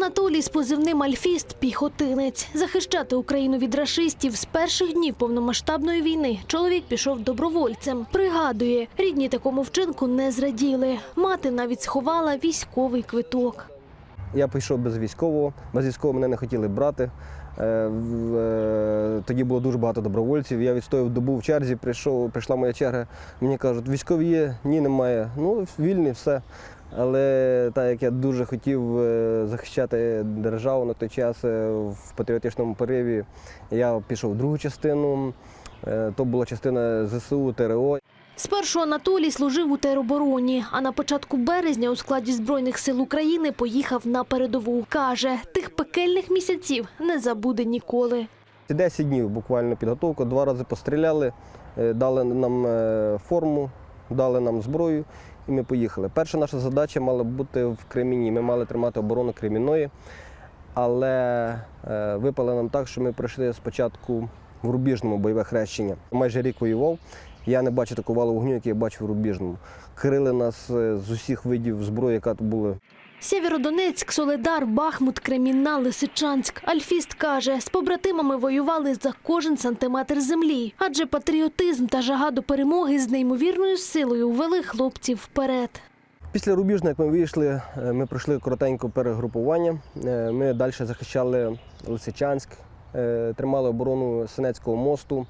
Анатолій з позивним Альфіст піхотинець. Захищати Україну від рашистів з перших днів повномасштабної війни чоловік пішов добровольцем. Пригадує, рідні такому вчинку не зраділи. Мати навіть сховала військовий квиток. Я пішов без військового, без військового мене не хотіли брати. Е, е, Тоді було дуже багато добровольців. Я відстояв добу в черзі, прийшов, прийшла моя черга. Мені кажуть, військові є, ні, немає. Ну, вільні, все. Але так як я дуже хотів е, захищати державу на той час е, в патріотичному пориві, я пішов в другу частину. Е, То була частина ЗСУ, ТРО. Спершу Анатолій служив у теробороні, а на початку березня у складі Збройних сил України поїхав на передову. Каже, тих пекельних місяців не забуде ніколи. 10 днів буквально підготовка, два рази постріляли, дали нам форму, дали нам зброю і ми поїхали. Перша наша задача мала бути в Креміні. Ми мали тримати оборону Креміної, але е, випало нам так, що ми пройшли спочатку в Рубіжному бойове хрещення. Майже рік воював. Я не бачу такого валу вогню, який я бачив в Рубіжному. Крили нас е, з усіх видів зброї, яка тут була. Сєвєродонецьк, Соледар, Бахмут, Кремінна, Лисичанськ. Альфіст каже, з побратимами воювали за кожен сантиметр землі, адже патріотизм та жага до перемоги з неймовірною силою вели хлопців вперед. Після Рубіжна, як ми вийшли, е, ми пройшли коротеньке перегрупування. Е, Ми далі захищали Лисичанськ, е, тримали оборону Синецького мосту.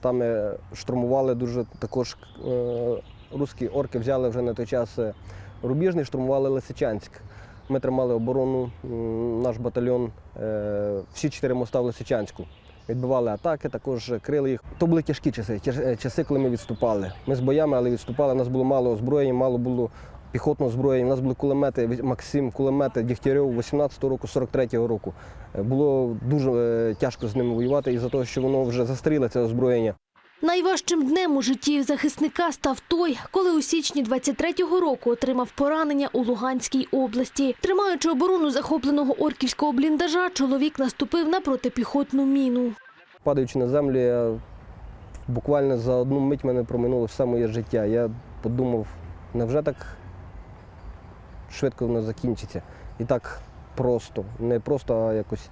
Там ми штурмували дуже також русські орки взяли вже на той час Рубіжний, штурмували Лисичанськ. Ми тримали оборону, наш батальйон, е, всі чотири моста в Лисичанську. Відбивали атаки, також крили їх. То були тяжкі часи, е, часи, коли ми відступали. Ми з боями, але відступали. У нас було мало озброєння, мало було піхотного озброєння. У нас були кулемети, Максим, кулемети Дігтярьов 18-го року, 43-го року. Е, Було дуже тяжко з ними воювати із-за того, що воно вже застріле це озброєння. Найважчим днем у житті захисника став той, коли у січні 23-го року отримав поранення у Луганській області. Тримаючи оборону захопленого орківського бліндажа, чоловік наступив на протипіхотну міну. Падаючи на землю, я буквально за одну мить мене проминуло все моє життя. Я подумав, невже так швидко воно закінчиться? І так просто, не просто, а якось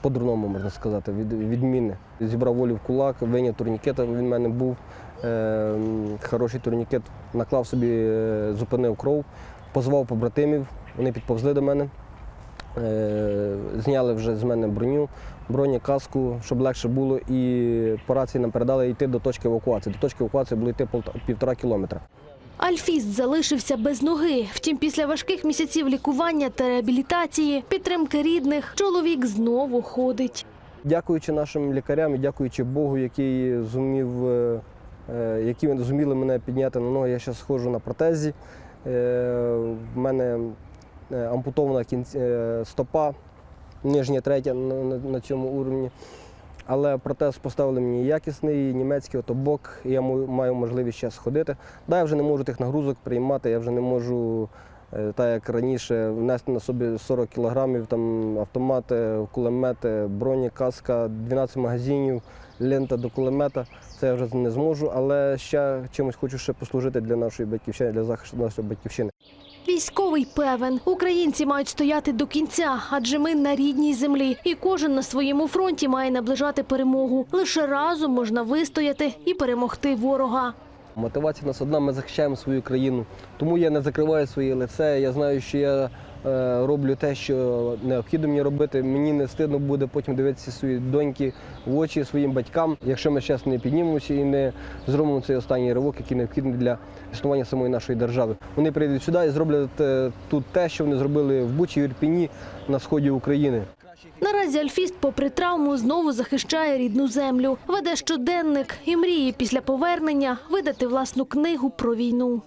по-дурному, можна сказати, від, відмінне. Зібрав волю в кулак, виняв турнікет, він в мене був. Е, хороший турнікет, наклав собі, е, зупинив кров, позвав побратимів, вони підповзли до мене. Е, Зняли вже з мене броню, броню, каску, щоб легше було. І по рації нам передали йти до точки евакуації. До точки евакуації було йти півтора кілометра. Альфіст залишився без ноги. Втім, після важких місяців лікування та реабілітації, підтримки рідних, чоловік знову ходить. Дякуючи нашим лікарям і дякуючи Богу, який зумів, е, е, які зуміли мене підняти на ноги, я зараз сходжу на протезі. Е, В мене ампутована е, стопа, нижня третя на цьому уровні. Але протез поставили мені якісний, німецький отобок, і я маю можливість зараз ходити. Да, я вже не можу тих нагрузок приймати, я вже не можу, е, так як раніше, внести на собі 40 кілограмів, там автомати, кулемети, броні, каска, 12 магазинів, лента до кулемета. Це я вже не зможу, але ще чимось хочу ще послужити для нашої батьківщини, для захисту нашої батьківщини. Військовий певен, українці мають стояти до кінця, адже ми на рідній землі, і кожен на своєму фронті має наближати перемогу. Лише разом можна вистояти і перемогти ворога. Мотивація нас одна, ми захищаємо свою країну. Тому я не закриваю своє лице. Я знаю, що я роблю те, що необхідно мені робити. Мені не стидно буде потім дивитися свої доньки в очі своїм батькам. Якщо ми зараз не піднімемося і не зробимо цей останній ривок, який необхідний для існування самої нашої держави. Вони прийдуть сюди і зроблять е, тут те, що вони зробили в Бучі і Ірпіні на сході України. Наразі Альфіст, попри травму, знову захищає рідну землю, веде щоденник і мріє після повернення видати власну книгу про війну.